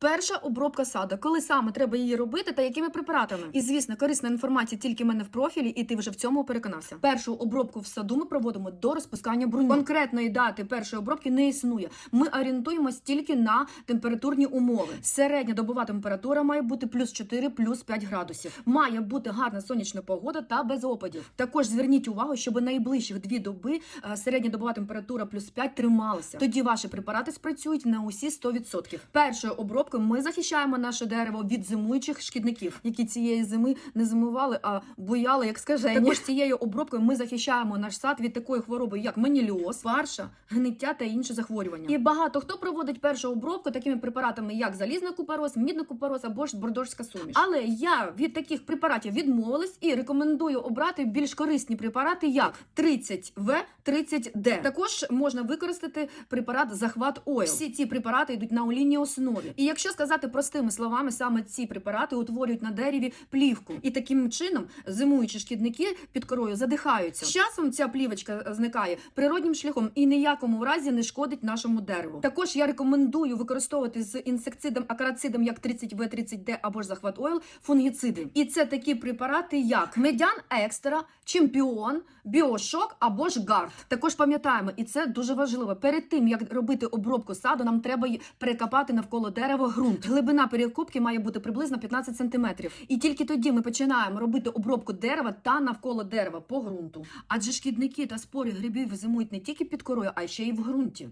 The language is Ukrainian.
Перша обробка саду, коли саме треба її робити та якими препаратами. І звісно, корисна інформація тільки в мене в профілі, і ти вже в цьому переконався. Першу обробку в саду ми проводимо до розпускання бруньок. Конкретної дати першої обробки не існує. Ми орієнтуємось тільки на температурні умови. Середня добова температура має бути плюс 4, плюс 5 градусів. Має бути гарна сонячна погода та без опадів. Також зверніть увагу, щоб найближчих дві доби е, середня добова температура плюс 5 трималася. Тоді ваші препарати спрацюють на усі 100%. Першою обробкою ми захищаємо наше дерево від зимуючих шкідників, які цієї зими не зимували, а бояли як скажені. Також цією обробкою ми захищаємо наш сад від такої хвороби, як маніліоз, парша, гниття та інші захворювання. І багато хто проводить першу обробку такими препаратами, як залізний купороз, мідний купороз або ж бордорська суміш. Але я від таких препаратів відмовилась і рекомендую обрати більш корисні препарати, як 30В, 30Д. Також можна використати препарат захват ойл. Всі ці препарати йдуть на олійній основі. І якщо сказати простими словами, саме ці препарати утворюють на дереві плівку, і таким чином зимуючі шкідники під корою задихаються. З часом ця плівочка е, зникає природнім шляхом і ніякому разі не шкодить нашому дереву. Також я рекомендую використовувати з інсектицидом акарацидом як 30В, 30Д або ж захват ойл фунгіциди. І це такі препарати, як медян екстра, чемпіон, біошок або ж гард. Також пам'ятаємо, і це дуже важливо. Перед тим як робити обробку саду, нам треба перекопати навколо дерева ґрунт. Глибина перекопки має бути приблизно 15 см. І тільки тоді ми починаємо робити обробку дерева та навколо дерева по ґрунту. Адже шкідники та спори грибів зимують не тільки під корою, а й ще й в ґрунті.